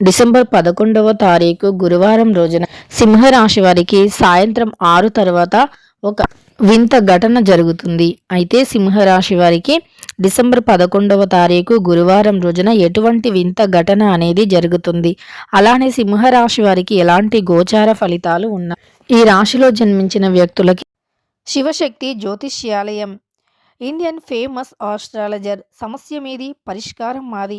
December పదకొండవ తారీఖు గురువారం రోజున సింహరాశి వారికి సాయంత్రం ఆరు తర్వాత ఒక వింత ఘటన జరుగుతుంది. అయితే సింహరాశి వారికి డిసెంబర్ పదకొండవ తారీఖు గురువారం రోజున ఎటువంటి వింత ఘటన అనేది జరుగుతుంది. అలానే సింహరాశి వారికి ఎలాంటి గోచార ఫలితాలు ఉన్నాయి ఈ రాశిలో జన్మించిన వ్యక్తులకి శివశక్తి జ్యోతిష్యాలయం ఇండియన్ ఫేమస్ ఆస్ట్రాలజర్ సమస్య మీది పరిష్కారం మాది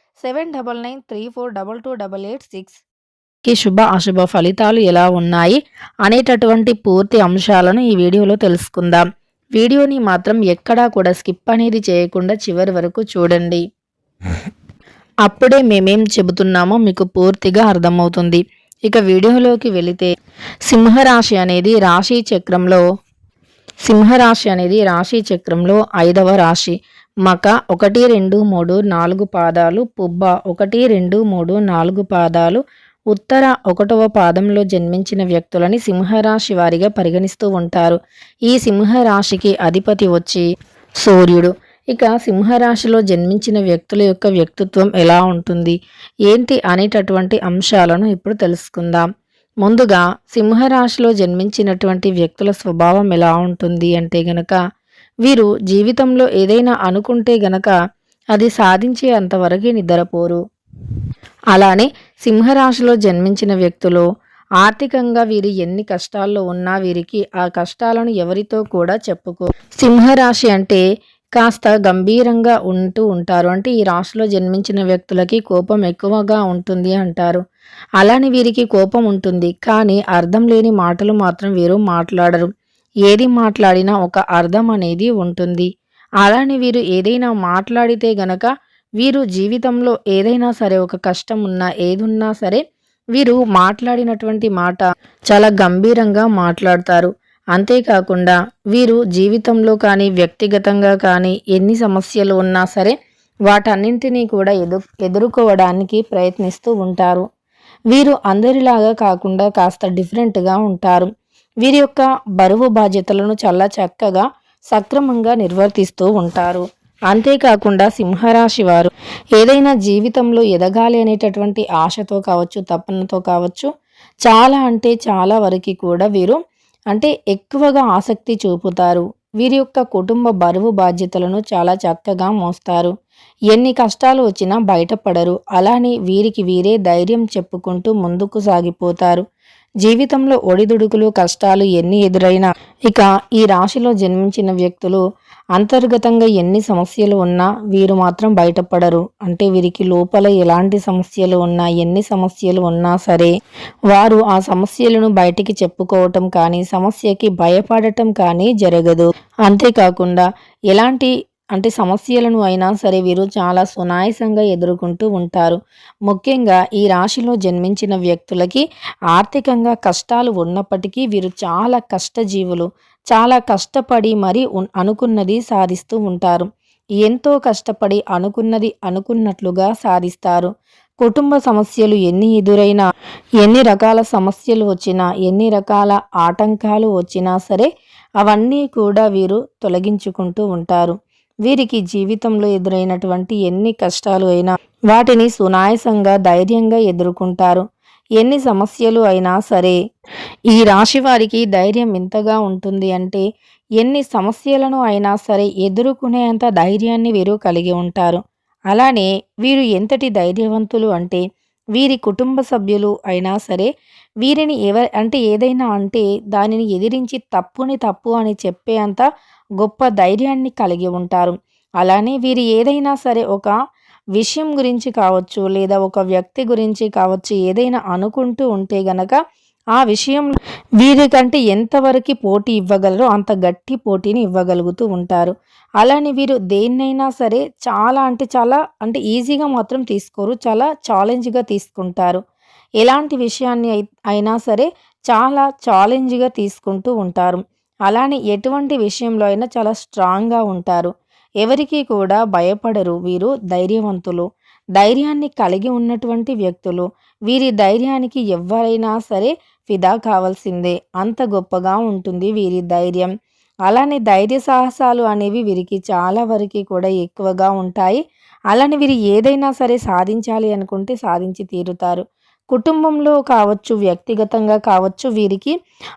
seven double nine three four double two double eight six. ఈ శుభ అశుభ ఫలితాలు ఎలా ఉన్నాయి అనేటటువంటి పూర్తి అంశాలను ఈ వీడియోలో తెలుసుకుందాం. వీడియోని మాత్రం ఎక్కడా కూడా స్కిప్ అనేది చేయకుండా చివరి వరకు చూడండి. అప్పుడే మేమేం చెబుతున్నామో మీకు పూర్తిగా అర్థమవుతుంది. ఇక వీడియోలోకి వెళితే సింహరాశి అనేది రాశి చక్రంలో సింహరాశి అనేది రాశి చక్రంలో ఐదవ రాశి. మక ఒకటి రెండు మూడు నాలుగు పాదాలు పుబ్బ ఒకటి రెండు మూడు నాలుగు పాదాలు ఉత్తర ఒకటవ పాదంలో జన్మించిన వ్యక్తులని సింహరాశి వారిగా పరిగణిస్తూ ఉంటారు. ఈ సింహరాశికి అధిపతి వచ్చి సూర్యుడు. ఇక సింహరాశిలో జన్మించిన వ్యక్తుల యొక్క వ్యక్తిత్వం ఎలా ఉంటుంది? ఏంటి అనేటటువంటి అంశాలను ఇప్పుడు తెలుసుకుందాం. ముందుగా సింహరాశిలో జన్మించినటువంటి వ్యక్తుల స్వభావం ఎలా ఉంటుంది అంటే గనక వీరు జీవితంలో ఏదైనా అనుకుంటే గనక అది సాధించే అంతవరకు నిద్రపోరు. అలానే సింహరాశిలో జన్మించిన వ్యక్తులు ఆర్థికంగా వీరు ఎన్ని కష్టాల్లో ఉన్నా వీరికి ఆ కష్టాలను ఎవరితో కూడా చెప్పుకో. సింహరాశి అంటే కాస్త గంభీరంగా ఉంటూ ఉంటారు. అంటే ఈ రాశిలో జన్మించిన వ్యక్తులకి కోపం ఎక్కువగా ఉంటుంది అంటారు. అలానే వీరికి కోపం ఉంటుంది. కానీ అర్థం లేని మాటలు మాత్రం వీరు మాట్లాడరు. ఏది మాట్లాడినా ఒక అర్థం అనేది ఉంటుంది. అలానే వీరు ఏదైనా మాట్లాడితే గనక వీరు జీవితంలో ఏదైనా సరే ఒక కష్టం ఉన్నా ఏదున్నా సరే వీరు మాట్లాడినటువంటి మాట చాలా గంభీరంగా మాట్లాడతారు. అంతేకాకుండా వీరు జీవితంలో కానీ వ్యక్తిగతంగా కానీ ఎన్ని సమస్యలు ఉన్నా సరే వాటన్నింటినీ కూడా ఎదు ఎదుర్కోవడానికి ప్రయత్నిస్తూ ఉంటారు. వీరు అందరిలాగా కాకుండా కాస్త డిఫరెంట్గా ఉంటారు. వీరి యొక్క బరువు బాధ్యతలను చాలా చక్కగా సక్రమంగా నిర్వర్తిస్తూ ఉంటారు. అంతేకాకుండా సింహరాశి వారు ఏదైనా జీవితంలో ఎదగాలి అనేటటువంటి ఆశతో కావచ్చు తపనతో కావచ్చు చాలా అంటే చాలా వరకు కూడా వీరు అంటే ఎక్కువగా ఆసక్తి చూపుతారు. వీరి యొక్క కుటుంబ బరువు బాధ్యతలను చాలా చక్కగా మోస్తారు. ఎన్ని కష్టాలు వచ్చినా బయటపడరు. అలానే వీరికి వీరే ధైర్యం చెప్పుకుంటూ ముందుకు సాగిపోతారు. జీవితంలో ఒడిదుడుకులు కష్టాలు ఎన్ని ఎదురైనా ఇక ఈ రాశిలో జన్మించిన వ్యక్తులు అంతర్గతంగా ఎన్ని సమస్యలు ఉన్నా వీరు మాత్రం బయటపడరు. అంటే వీరికి లోపల ఎలాంటి సమస్యలు ఉన్నా ఎన్ని సమస్యలు ఉన్నా సరే వారు ఆ సమస్యలను బయటికి చెప్పుకోవటం కానీ సమస్యకి భయపడటం కానీ జరగదు. అంతేకాకుండా ఎలాంటి అంటే సమస్యలను అయినా సరే వీరు చాలా సునాయసంగా ఎదుర్కొంటూ ఉంటారు. ముఖ్యంగా ఈ రాశిలో జన్మించిన వ్యక్తులకి ఆర్థికంగా కష్టాలు ఉన్నప్పటికీ వీరు చాలా కష్టజీవులు చాలా కష్టపడి మరి అనుకున్నది సాధిస్తూ ఉంటారు. ఎంతో కష్టపడి అనుకున్నది అనుకున్నట్లుగా సాధిస్తారు. కుటుంబ సమస్యలు ఎన్ని ఎదురైనా ఎన్ని రకాల సమస్యలు వచ్చినా ఎన్ని రకాల ఆటంకాలు వచ్చినా సరే అవన్నీ కూడా వీరు తొలగించుకుంటూ ఉంటారు. వీరికి జీవితంలో ఎదురైనటువంటి ఎన్ని కష్టాలు అయినా వాటిని సునాయసంగా ధైర్యంగా ఎదుర్కొంటారు. ఎన్ని సమస్యలు అయినా సరే ఈ రాశి వారికి ధైర్యం ఎంతగా ఉంటుంది అంటే ఎన్ని సమస్యలను అయినా సరే ఎదుర్కొనేంత ధైర్యాన్ని వీరు కలిగి ఉంటారు. అలానే వీరు ఎంతటి ధైర్యవంతులు అంటే వీరి కుటుంబ సభ్యులు అయినా సరే వీరిని ఎవరి అంటే ఏదైనా అంటే దానిని ఎదిరించి తప్పుని తప్పు అని చెప్పే అంత గొప్ప ధైర్యాన్ని కలిగి ఉంటారు. అలానే వీరు ఏదైనా సరే ఒక విషయం గురించి కావచ్చు లేదా ఒక వ్యక్తి గురించి కావచ్చు ఏదైనా అనుకుంటూ ఉంటే గనక ఆ విషయం వీరికంటే ఎంతవరకు పోటీ ఇవ్వగలరో అంత గట్టి పోటీని ఇవ్వగలుగుతూ ఉంటారు. అలానే వీరు దేన్నైనా సరే చాలా అంటే చాలా అంటే ఈజీగా మాత్రం తీసుకోరు చాలా ఛాలెంజ్గా తీసుకుంటారు. ఎలాంటి విషయాన్ని అయినా సరే చాలా ఛాలెంజ్గా తీసుకుంటూ ఉంటారు. అలానే ఎటువంటి విషయంలో అయినా చాలా స్ట్రాంగ్గా ఉంటారు. ఎవరికి కూడా భయపడరు వీరు ధైర్యవంతులు. ధైర్యాన్ని కలిగి ఉన్నటువంటి వ్యక్తులు. వీరి ధైర్యానికి ఎవరైనా సరే ఫిదా కావాల్సిందే. అంత గొప్పగా ఉంటుంది వీరి ధైర్యం. అలానే ధైర్య సాహసాలు అనేవి వీరికి చాలా వరకు కూడా ఎక్కువగా ఉంటాయి. అలానే వీరు ఏదైనా సరే సాధించాలి అనుకుంటే సాధించి తీరుతారు. కుటుంబంలో కావచ్చు వ్యక్తిగతంగా కావచ్చు వీరికి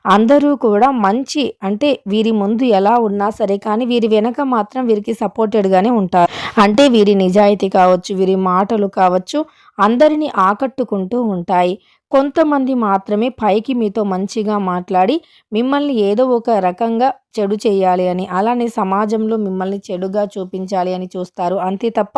అందరూ కూడా మంచి అంటే వీరి ముందు ఎలా ఉన్నా సరే కానీ వీరి వెనక మాత్రం వీరికి సపోర్టెడ్గానే ఉంటారు. అంటే వీరి నిజాయితీ కావచ్చు వీరి మాటలు కావచ్చు అందరినీ ఆకట్టుకుంటూ ఉంటాయి. కొంతమంది మాత్రమే పైకి మీతో మంచిగా మాట్లాడి మిమ్మల్ని ఏదో ఒక రకంగా చెడు చేయాలి అని. అలానే సమాజంలో మిమ్మల్ని చెడుగా చూపించాలి అని చూస్తారు. అంతే తప్ప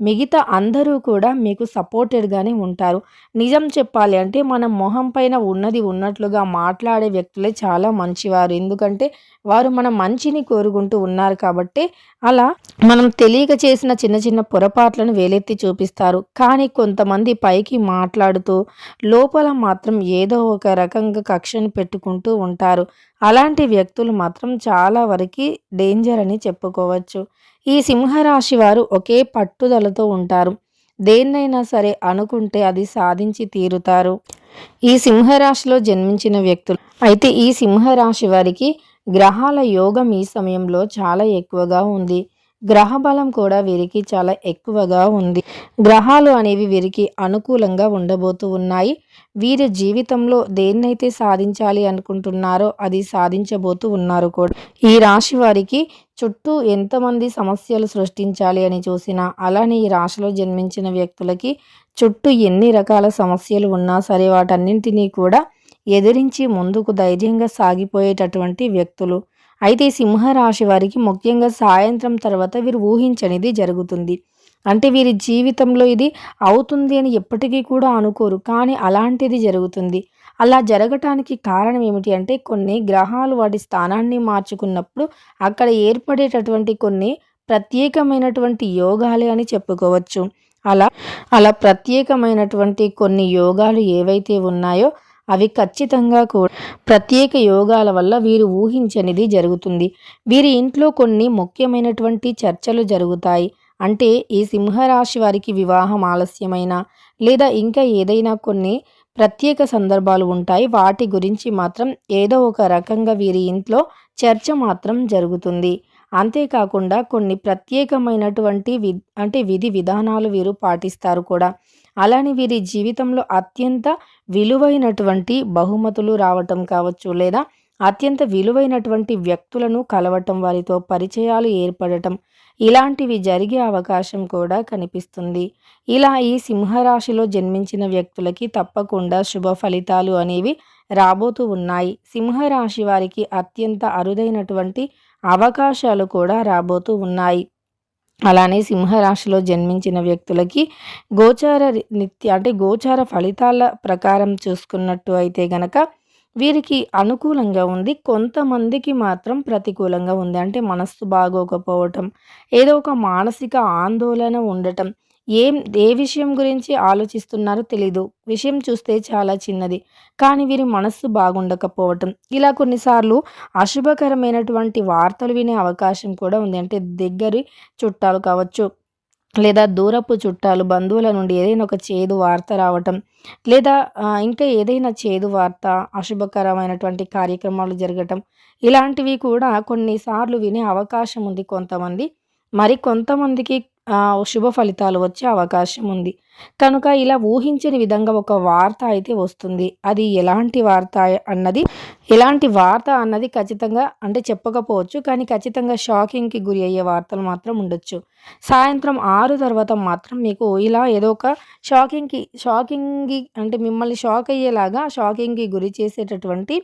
మిగతా అందరూ కూడా మీకు సపోర్టెడ్గానే ఉంటారు. నిజం చెప్పాలి అంటే మన మొహం పైన ఉన్నది ఉన్నట్లుగా మాట్లాడే వ్యక్తులే చాలా మంచివారు. ఎందుకంటే వారు మన మంచిని కోరుకుంటూ ఉన్నారు కాబట్టి అలా మనం తెలియక చేసిన చిన్న చిన్న పొరపాట్లను వేలెత్తి చూపిస్తారు. కానీ కొంతమంది పైకి మాట్లాడుతూ లోపల మాత్రం ఏదో ఒక రకంగా కక్షను పెట్టుకుంటూ ఉంటారు. అలాంటి వ్యక్తులు మాత్రం చాలా వరకు డేంజర్ అని చెప్పుకోవచ్చు. ఈ సింహరాశి వారు ఒకే పట్టుదలతో ఉంటారు. దేన్నైనా సరే అనుకుంటే అది సాధించి తీరుతారు. ఈ సింహరాశిలో జన్మించిన వ్యక్తులు. అయితే ఈ సింహరాశి వారికి గ్రహాల యోగం ఈ సమయంలో చాలా ఎక్కువగా ఉంది. గ్రహ బలం కూడా వీరికి చాలా ఎక్కువగా ఉంది. గ్రహాలు అనేవి వీరికి అనుకూలంగా ఉండబోతూ ఉన్నాయి. వీరి జీవితంలో దేన్నైతే సాధించాలి అనుకుంటున్నారో అది సాధించబోతూ ఉన్నారు కూడా. ఈ రాశి వారికి చుట్టూ ఎంతమంది సమస్యలు సృష్టించాలి అని చూసినా అలానే ఈ రాశిలో జన్మించిన వ్యక్తులకి చుట్టూ ఎన్ని రకాల సమస్యలు ఉన్నా సరే వాటన్నింటినీ కూడా ఎదిరించి ముందుకు ధైర్యంగా సాగిపోయేటటువంటి వ్యక్తులు. అయితే సింహరాశి వారికి ముఖ్యంగా సాయంత్రం తర్వాత వీరు ఊహించనిది జరుగుతుంది. అంటే వీరి జీవితంలో ఇది అవుతుంది అని ఎప్పటికీ కూడా అనుకోరు. కానీ అలాంటిది జరుగుతుంది. అలా జరగటానికి కారణం ఏమిటి అంటే కొన్ని గ్రహాలు వాటి స్థానాన్ని మార్చుకున్నప్పుడు అక్కడ ఏర్పడేటటువంటి కొన్ని ప్రత్యేకమైనటువంటి యోగాలే అని చెప్పుకోవచ్చు. అలా అలా ప్రత్యేకమైనటువంటి కొన్ని యోగాలు ఏవైతే ఉన్నాయో అవి ఖచ్చితంగా కూడా ప్రత్యేక యోగాల వల్ల వీరు ఊహించనిది జరుగుతుంది. వీరి ఇంట్లో కొన్ని ముఖ్యమైనటువంటి చర్చలు జరుగుతాయి. అంటే ఈ సింహరాశి వారికి వివాహం ఆలస్యమైన లేదా ఇంకా ఏదైనా కొన్ని ప్రత్యేక సందర్భాలు ఉంటాయి వాటి గురించి మాత్రం ఏదో ఒక రకంగా వీరి ఇంట్లో చర్చ మాత్రం జరుగుతుంది. అంతేకాకుండా కొన్ని ప్రత్యేకమైనటువంటి వి అంటే విధి విధానాలు వీరు పాటిస్తారు కూడా. అలానే వీరి జీవితంలో అత్యంత విలువైనటువంటి బహుమతులు రావటం కావచ్చు లేదా అత్యంత విలువైనటువంటి వ్యక్తులను కలవటం వారితో పరిచయాలు ఏర్పడటం ఇలాంటివి జరిగే అవకాశం కూడా కనిపిస్తుంది. ఇలా ఈ సింహరాశిలో జన్మించిన వ్యక్తులకి తప్పకుండా శుభ ఫలితాలు అనేవి రాబోతూ ఉన్నాయి. సింహరాశి వారికి అత్యంత అరుదైనటువంటి అవకాశాలు కూడా రాబోతూ ఉన్నాయి. అలానే సింహరాశిలో జన్మించిన వ్యక్తులకి గోచార నిత్య అంటే గోచార ఫలితాల ప్రకారం చూసుకున్నట్టు అయితే గనక వీరికి అనుకూలంగా ఉంది. కొంతమందికి మాత్రం ప్రతికూలంగా ఉంది. అంటే మనస్సు బాగోకపోవటం ఏదో ఒక మానసిక ఆందోళన ఉండటం ఏం ఏ విషయం గురించి ఆలోచిస్తున్నారో తెలీదు. విషయం చూస్తే చాలా చిన్నది. కానీ వీరి మనస్సు బాగుండకపోవటం. ఇలా కొన్నిసార్లు అశుభకరమైనటువంటి వార్తలు వినే అవకాశం కూడా ఉంది. అంటే దగ్గరి చుట్టాలు కావచ్చు లేదా దూరపు చుట్టాలు బంధువుల నుండి ఏదైనా ఒక చేదు వార్త రావటం లేదా ఇంకా ఏదైనా చేదు వార్త అశుభకరమైనటువంటి కార్యక్రమాలు జరగటం ఇలాంటివి కూడా కొన్నిసార్లు వినే అవకాశం ఉంది కొంతమంది. మరి కొంతమందికి శుభ ఫలితాలు వచ్చే అవకాశం ఉంది. కనుక ఇలా ఊహించని విధంగా ఒక వార్త అయితే వస్తుంది. అది ఎలాంటి వార్త అన్నది ఎలాంటి వార్త అన్నది ఖచ్చితంగా అంటే చెప్పకపోవచ్చు కానీ ఖచ్చితంగా షాకింగ్కి గురి అయ్యే వార్తలు మాత్రం ఉండొచ్చు. సాయంత్రం ఆరు తర్వాత మాత్రం మీకు ఇలా ఏదో ఒక షాకింగ్కి షాకింగ్కి అంటే మిమ్మల్ని షాక్ అయ్యేలాగా షాకింగ్కి గురి చేసేటటువంటి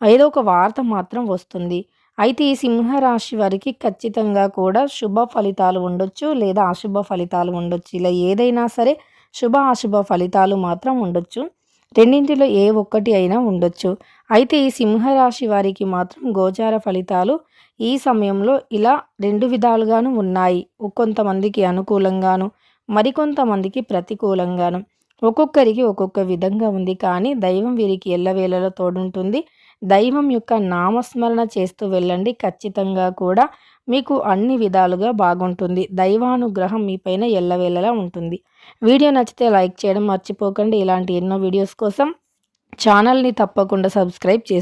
ఏదో ఒక వార్త మాత్రం వస్తుంది. అయితే ఈ సింహరాశి వారికి ఖచ్చితంగా కూడా శుభ ఫలితాలు ఉండొచ్చు లేదా అశుభ ఫలితాలు ఉండొచ్చు. ఇలా ఏదైనా సరే శుభ అశుభ ఫలితాలు మాత్రం ఉండొచ్చు. రెండింటిలో ఏ ఒక్కటి అయినా ఉండొచ్చు. అయితే ఈ సింహరాశి వారికి మాత్రం గోచార ఫలితాలు ఈ సమయంలో ఇలా రెండు విధాలుగాను ఉన్నాయి. కొంతమందికి అనుకూలంగాను మరికొంతమందికి ప్రతికూలంగాను. ఒక్కొక్కరికి ఒక్కొక్క విధంగా ఉంది కానీ దైవం వీరికి ఎల్లవేళలో తోడుంటుంది. దైవం యొక్క నామస్మరణ చేస్తూ వెళ్ళండి. ఖచ్చితంగా కూడా మీకు అన్ని విధాలుగా బాగుంటుంది. దైవానుగ్రహం మీపైన ఎల్లవేళలా ఉంటుంది. వీడియో నచ్చితే లైక్ చేయడం మర్చిపోకండి. ఇలాంటి ఎన్నో వీడియోస్ కోసం ఛానల్ని తప్పకుండా సబ్స్క్రైబ్ చేసి